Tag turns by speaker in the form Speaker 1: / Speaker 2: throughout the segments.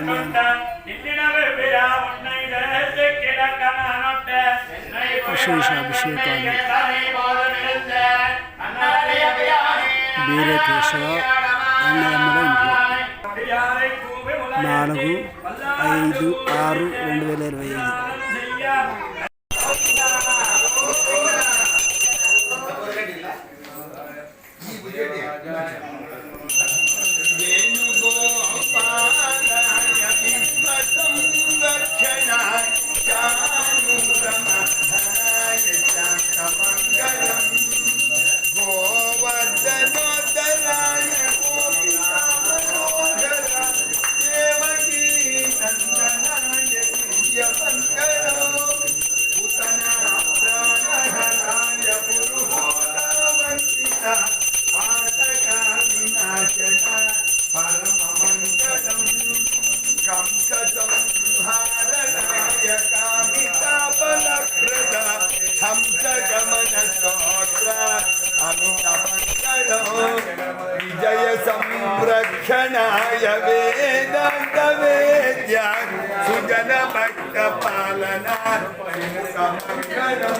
Speaker 1: కాళీయ మర్దన కళ్యాణ విశేష అభిషేకాలు బీరకేశవ అన్నదమ్మల ఇంట్లో నాలుగు ఐదు ఆరు రెండు వేల ఇరవై ఐదు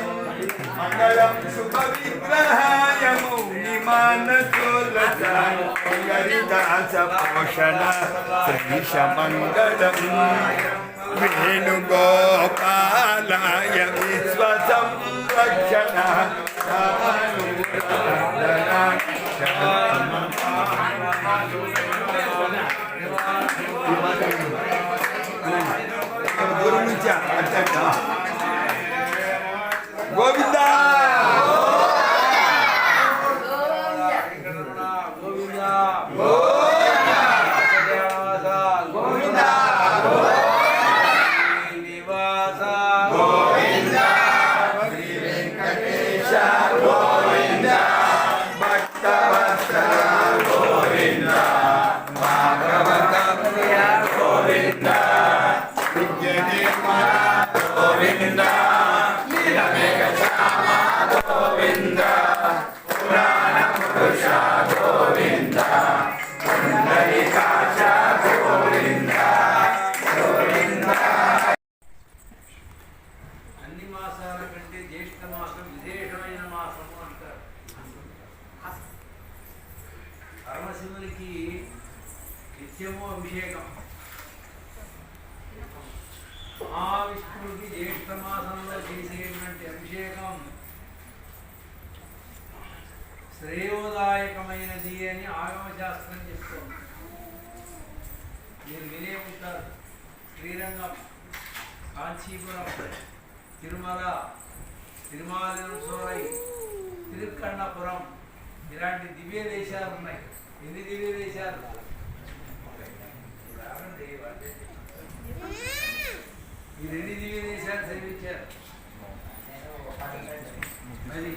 Speaker 2: మంగళం మంగళం శుభ విగ్రహాయ మౌని మానసోలస హరిదాస పోషణ శ్రీష మంగళం వేణుగోపాలాయ విశ్వ సంరక్షణ నుంచి
Speaker 3: Vou me dar! పరమశివునికి నిత్యము అభిషేకం. మహావిష్ణువుకి జ్యేష్ఠ మాసంలో చేసేటువంటి అభిషేకం శ్రేయోదాయకమైనది అని ఆగమశాస్త్రం చెప్తోంది. మీరు వినే ఉంటారు. శ్రీరంగం కాంచీపురం తిరుమల తిరుమాలం సోరై తిరుక్కన్నపురం ఇలాంటి దివ్య దేశాలు ఉన్నాయి. ఎన్ని దివ్య దేశాలు. ఈ రెండు దివ్య దేశాలు సేవించారు? మరి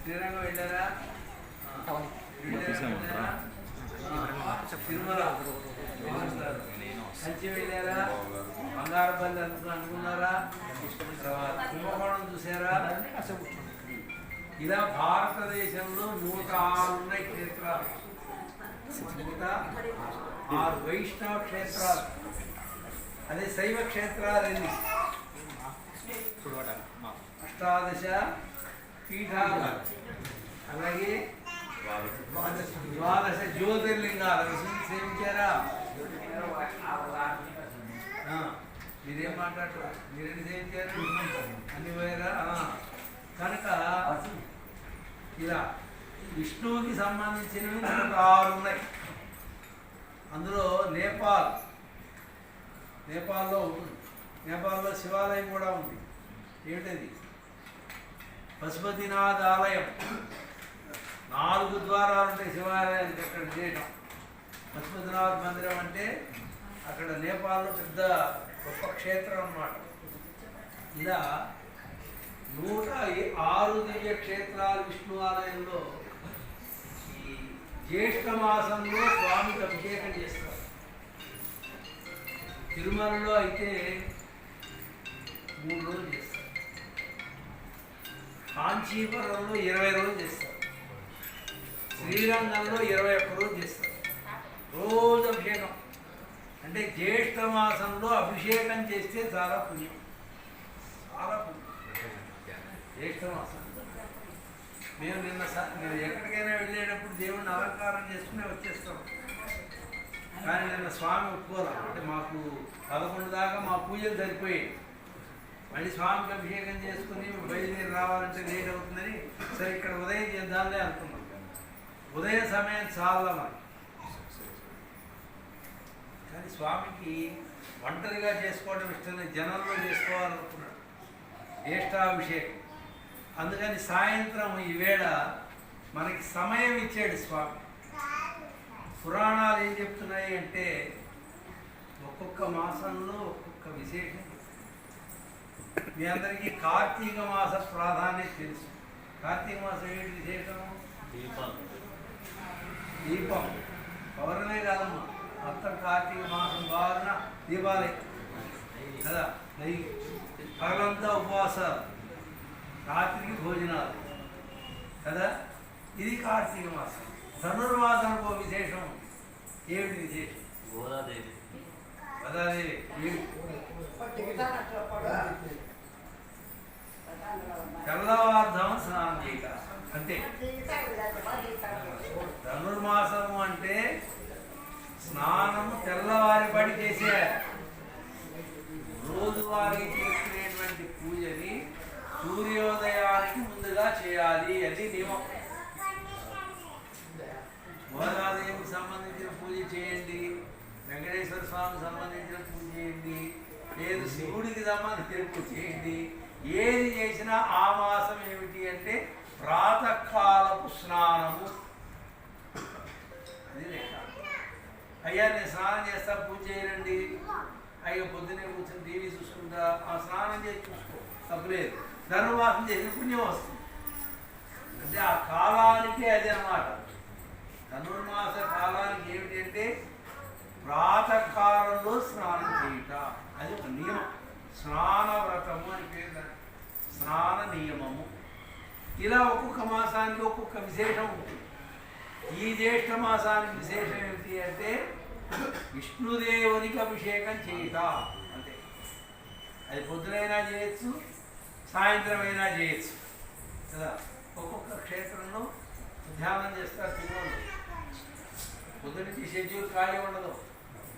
Speaker 3: శ్రీరంగం వెళ్ళారా. తిరుమల. కంచి వెళ్ళారా? బంగారపల్లి అనుకు అనుకున్నారా? తర్వాత కుంభకోణం చూసారా? ఇలా భారతదేశంలో నూట ఆరు ఉన్నాయి క్షేత్రాలు. నూట ఆరు వైష్ణవ క్షేత్రాలు. అదే శైవ క్షేత్రాలు ఎన్ని? అష్టాదశ పీఠాలు. అలాగే ద్వాదశ జ్యోతిర్లింగాలు. సేవించారా? మీరేం మాట్లాడతారు? మీరేం సేవించారు? అన్ని పోయారా? కనుక ఇలా విష్ణువుకి సంబంధించినవి నూట ఆరు ఉన్నాయి. అందులో నేపాల్ నేపాల్లో ఉంటుంది నేపాల్లో శివాలయం కూడా ఉంది. ఏమిటది? పశుపతినాథ్ ఆలయం నాలుగు ద్వారాలు ఉంటాయి శివాలయానికి అక్కడ చేయడం పశుపతినాథ్ మందిరం అంటే అక్కడ నేపాల్లో పెద్ద గొప్ప క్షేత్రం అన్నమాట. ఇలా నూట ఆరు దివ్య క్షేత్రాలు విష్ణు ఆలయంలో ఈ జ్యేష్ఠ మాసంలో స్వామికి అభిషేకం చేస్తారు. తిరుమలలో అయితే మూడు రోజులు చేస్తారు. కాంచీపురంలో ఇరవై రోజులు చేస్తారు. శ్రీరంగంలో ఇరవై ఒక్క రోజు చేస్తారు. రోజు అభిషేకం. అంటే జ్యేష్ఠ మాసంలో అభిషేకం చేస్తే చాలా పుణ్యం. చాలా పుణ్యం. జ్యేష్ఠ అసలు? మేము నిన్న స- మేము ఎక్కడికైనా వెళ్ళేటప్పుడు దేవుడిని అలంకారం చేసుకునే వచ్చేస్తాం. కానీ నిన్న స్వామి ఒప్పుకోరు అంటే మాకు పదకొండు దాకా మా పూజలు సరిపోయాయి. మళ్ళీ స్వామికి అభిషేకం చేసుకుని బయలుదేరి రావాలంటే లేట్ అవుతుందని సరే ఇక్కడ ఉదయం చేద్దాంలే అనుకున్నాం. ఉదయం సమయం చాలా మరి కానీ స్వామికి ఒంటరిగా చేసుకోవడం ఇష్టం జనంలో చేసుకోవాలనుకున్నాడు. జ్యేష్ఠాభిషేకం. అందుకని సాయంత్రం ఈవేళ మనకి సమయం ఇచ్చాడు స్వామి. పురాణాలు ఏం చెప్తున్నాయి అంటే ఒక్కొక్క మాసంలో ఒక్కొక్క విశేషం. మీ అందరికీ కార్తీక మాస ప్రాధాన్యత తెలుసు. కార్తీక మాసం ఏంటి విశేషం? దీపం. పౌర్ణమే కాదమ్మా. మొత్తం కార్తీక మాసం బారిన దీపాలే కదా? నెయ్యి పగలంతా ఉపవాసాలు. రాత్రికి భోజనాలు. కదా? ఇది కార్తీక మాసం. ధనుర్మాసంకు ఒక విశేషం. ఏమిటి విశేషం?
Speaker 4: గోదాదేవి.
Speaker 3: గదాదేవి. స్నానం చేయక అంటే ధనుర్మాసము అంటే స్నానము తెల్లవారి పడి చేసేయాలి రోజువారీ చేసుకునేటువంటి పూజని సూర్యోదయానికి ముందుగా చేయాలి అది నియమం. గోదాదేవికి సంబంధించిన పూజ చేయండి. వెంకటేశ్వర స్వామికి సంబంధించిన పూజ చేయండి. లేదు శివుడికి సంబంధించిన పూజ చేయండి. ఏది చేసినా ఆ మాసం ఏమిటి అంటే ప్రాతకాలపు స్నానము. అది లెక్క. అయ్యా నేను స్నానం చేస్తా పూజ చేయండి. అయ్యా పొద్దునే కూర్చొని టీవీ చూసుకుంటా. ఆ స్నానం చేసి చూసుకో. తప్పులేదు ధనుర్మాసం చేసిన పుణ్యం వస్తుంది. అంటే ఆ కాలానికే అది అనమాట ధనుర్మాస కాలానికి ఏమిటి అంటే ప్రాతకాలంలో స్నానం చేయుట. అది ఒక నియమం. స్నాన వ్రతము అని పేరు స్నాన నియమము. ఇలా ఒక్కొక్క మాసానికి ఒక్కొక్క విశేషం ఉంటుంది. ఈ జ్యేష్ఠ మాసానికి విశేషం ఏమిటి అంటే విష్ణుదేవునికి అభిషేకం చేయుట. అంతే. అది పొద్దునైనా చేయొచ్చు సాయంత్రం అయినా చేయొచ్చు. కదా? ఒక్కొక్క క్షేత్రంలో ధ్యానం చేస్తారు తిరుమలలో పొద్దున్నకి షెడ్యూల్ ఖాళీ ఉండదు.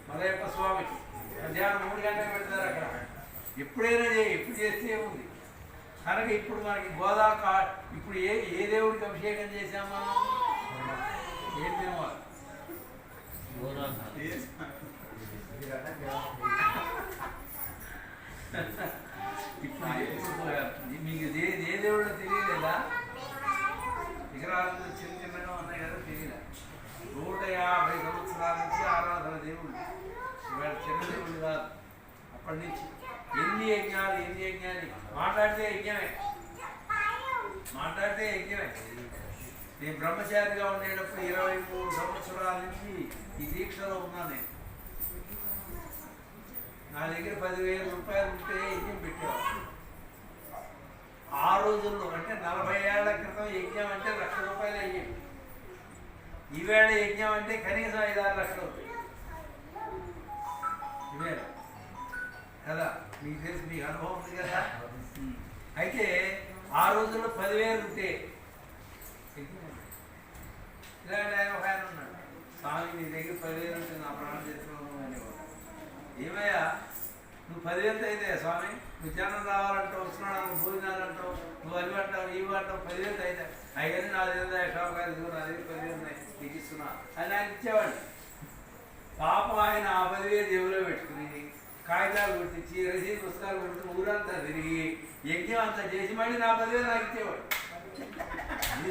Speaker 3: మలయప్ప స్వామికి మధ్యాహ్నం మూడు గంటలకు పెడతారు అక్కడ. ఎప్పుడైనా చేయి ఎప్పుడు చేస్తే ఏముంది? కనుక ఇప్పుడు మనకి గోదా కా ఇప్పుడు ఏ ఏ దేవుడికి అభిషేకం చేశాం మనం? ఏం తినవాలి? ఇప్పుడు మీకు ఏ ఏ దేవుడో తెలియలేదా? విగ్రహాలు చిన్న చిన్నగా ఉన్నాయి కదా తెలియదా నూట యాభై సంవత్సరాల నుంచి ఆరాధన దేవుడు. ఇవాళ చిన్న దేవుడు కాదు. అప్పటి నుంచి. ఎన్ని యజ్ఞాలు ఎన్ని యజ్ఞాలు? మాట్లాడితే యజ్ఞమే. మాట్లాడితే యజ్ఞమే. నేను బ్రహ్మచారిగా ఉండేటప్పుడు ఇరవై మూడు సంవత్సరాల నుంచి ఈ దీక్షలో ఉన్నాను నేను. నా దగ్గర పదివేల రూపాయలు ఉంటే యజ్ఞం పెట్టేవాడు ఆ రోజుల్లో అంటే నలభై ఏళ్ళ క్రితం యజ్ఞం అంటే లక్ష రూపాయలు అయ్యాయి ఈవేళ యజ్ఞం అంటే కనీసం ఐదు ఆరు లక్షలు అవుతాయి ఈవేళ కదా? మీకు తెలుసు మీకు అనుభవం ఉంది కదా? అయితే ఆ రోజుల్లో పదివేలు ఉంటే ఇలాంటి ఆయన ఒక ఆయన ఉన్నాడు. స్వామి నీ దగ్గర పదివేలు ఉంటే నా ప్రాణం చేస్తున్నాను అనేవాడు. ఏమయ్యా నువ్వు పదివేలతో అయితే స్వామి నువ్వు జనం రావాలంటే వస్తున్నాడు భోజనం భోజనాలు అంటావు ఈ అవి పదివేలు ఇవి అంటావు పదివేలతో అయితే అయ్యని నా దగ్గర షాప్ గారు ఇదిగో నా దగ్గర పదివేలు ఉన్నాయి నీకు ఇస్తున్నా అని ఆయన ఇచ్చేవాడు పాపం ఆయన ఆ పదివేలు జేబులో పెట్టుకుని కాగితాలు కొట్టించి రసీదు పుస్తకాలు కొట్టి ఊరంతా తిరిగి యజ్ఞం అంతా చేసి మళ్ళీ నా పదివేలు నాకు ఇచ్చేవాడు. ఈ